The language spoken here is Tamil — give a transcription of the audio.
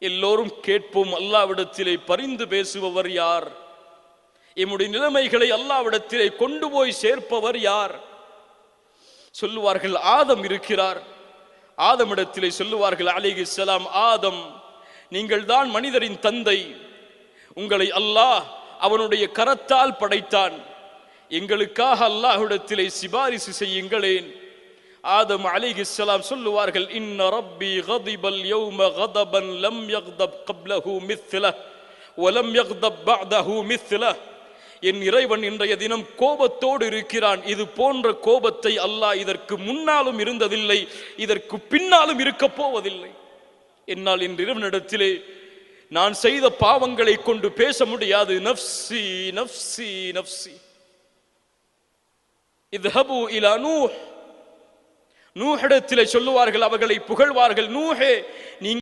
எல்லோரும் கேட்போம் அல்லாவிடத்திலே பரிந்து பேசுபவர் யார்? எம்முடைய நிலைமைகளை அல்லாவிடத்திலே கொண்டு போய் சேர்ப்பவர் யார்? சொல்லுவார்கள் ஆதம் இருக்கிறார். ஆதமிடத்திலே சொல்லுவார்கள் அலிகிஸ்லாம் ஆதம் நீங்கள் தான் மனிதரின் தந்தை. உங்களை அல்லாஹ் அவனுடைய கரத்தால் படைத்தான். எங்களுக்காக அல்லாஹ்விடத்திலே சிபாரிசு செய்யுங்களேன். ஆதம் அலிகிஸ்லாம் சொல்லுவார்கள் இன்ன ரப்பி கதிபல் யௌம கதபன் லம் யக்தப் கப்லஹு மித்ல வலம் யக்தப் பஅதஹு மித்ல என் இறைவன் இன்றைய தினம் கோபத்தோடு இருக்கிறான். இது போன்ற கோபத்தை அல்லாஹ் இதற்கு முன்னாலும் இருந்ததில்லை இதற்கு பின்னாலும் இருக்க போவதில்லை. என்னால் இன்று இறைவனிடத்திலே நான் செய்த பாவங்களை கொண்டு பேச முடியாது. நஃப்சி நஃப்சி நஃப்சி இத்ஹபு இலா நூஹ். நூஹிடத்தில் சொல்லுவார்கள் அவர்களை புகழ்வார்கள். நூஹே நீங்க